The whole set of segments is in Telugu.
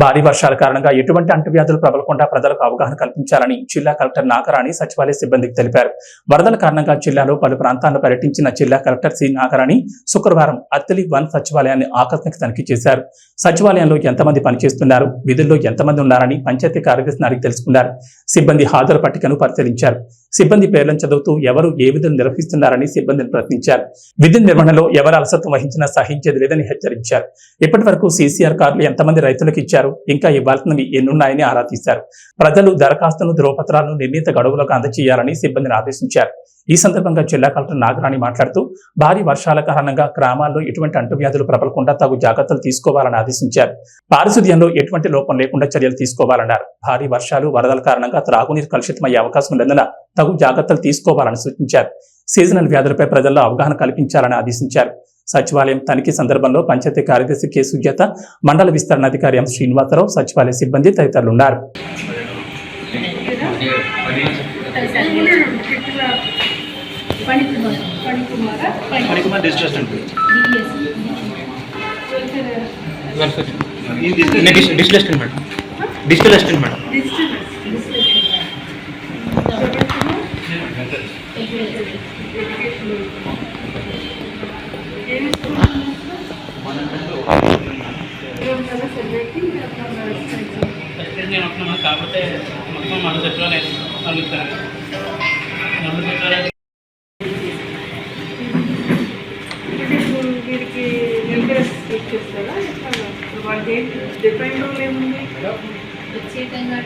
భారీ వర్షాల కారణంగా ఎటువంటి అంటువ్యాధులు ప్రబలకుండా ప్రజలకు అవగాహన కల్పించాలని జిల్లా కలెక్టర్ నాగరాణి సచివాలయ సిబ్బందికి తెలిపారు. వరదల కారణంగా జిల్లాలో పలు ప్రాంతాలను పర్యటించిన జిల్లా కలెక్టర్ సి నాగరాణి శుక్రవారం అత్తలి వన్ సచివాలయాన్ని ఆకస్మిక తనిఖీ చేశారు. సచివాలయంలో ఎంతమంది పనిచేస్తున్నారు? విధుల్లో ఎంతమంది ఉన్నారని పంచాయతీ కార్యదర్శి అడిగి తెలుసుకున్నారు. సిబ్బంది హాజరు పట్టికను పరిశీలించారు. సిబ్బంది పేర్లను చదువుతూ ఎవరు ఏ విధులు నిర్వహిస్తున్నారని సిబ్బందిని ప్రశ్నించారు. విధి నిర్వహణలో ఎవరు అలసత్వం వహించినా సహించేది లేదని హెచ్చరించారు. ఇప్పటి వరకు సీసీఆర్ కార్డులు ఎంతమంది రైతులకు ఇచ్చారు? ఇంకా ఇవ్వాల్సినవి ఎన్నున్నాయని ఆరా తీశారు. ప్రజలు దరఖాస్తును ధ్రువపత్రాలను నిర్ణీత గడువులకు అందజేయాలని సిబ్బందిని ఆదేశించారు. ఈ సందర్భంగా జిల్లా కలెక్టర్ నాగరాణి మాట్లాడుతూ భారీ వర్షాల కారణంగా గ్రామాల్లో ఎటువంటి అంటువ్యాధులు ప్రబలకుండా తగు జాగ్రత్తలు తీసుకోవాలని ఆదేశించారు. పారిశుధ్యంలో ఎటువంటి లోపం లేకుండా చర్యలు తీసుకోవాలన్నారు. భారీ వర్షాలు వరదల కారణంగా త్రాగునీరు కలుషితమయ్యే అవకాశం లేదన్న తగు జాగ్రత్తలు తీసుకోవాలని సూచించారు. సీజనల్ వ్యాధులపై ప్రజల్లో అవగాహన కల్పించాలని ఆదేశించారు. సచివాలయం తనిఖీ సందర్భంలో పంచాయతీ కార్యదర్శి కె. సుజాత మండల విస్తరణ అధికారి ఎం. శ్రీనివాసరావు సచివాలయ సిబ్బంది తదితరులు ఉన్నారు. Digital assistant madam. Digital assistant madam నేను వస్తున్నాను కాకపోతే మొత్తం మన సచివాలయం నలుగుతారు నలుగు సచివాలయం వీరికి ఎంకరేజ్ ఇచ్చేస్తారా ఎట్లా? వాళ్ళకి డిపెండ్ రోల్ ఏముంది ప్రత్యేకంగా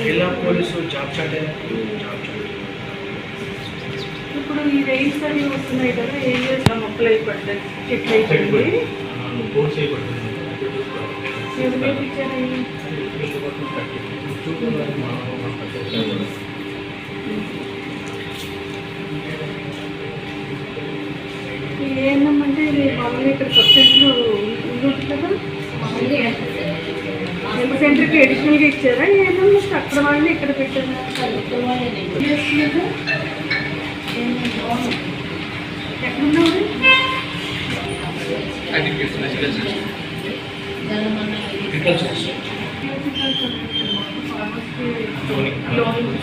జిల్లా police job chat job chat ఇప్పుడు ఈ రైల్స్ అవి వస్తున్నాయి కదా ఏరియాస్ మొక్కలు అయిపోతాయి చెట్లు అయిపోయింది అయిపోతుంది ఎవరు మామూలుగా ఇక్కడ సబ్జెక్టులు ఉంటుంది కదా హెల్త్ సెంటర్కి అడిషనల్గా ఇచ్చారా? ఏఎన్ఎం అక్కడ వాళ్ళని ఇక్కడ పెట్టారా? ఎక్కడున్నారు?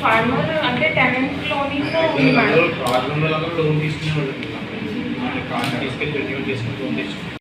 ఫార్మర్ అంటే టెనెంట్ లోనింగ్ ఉంది మేడం. ప్రాబ్లం తీసుకెళ్ళి రెన్యూ చేసుకుని లోన్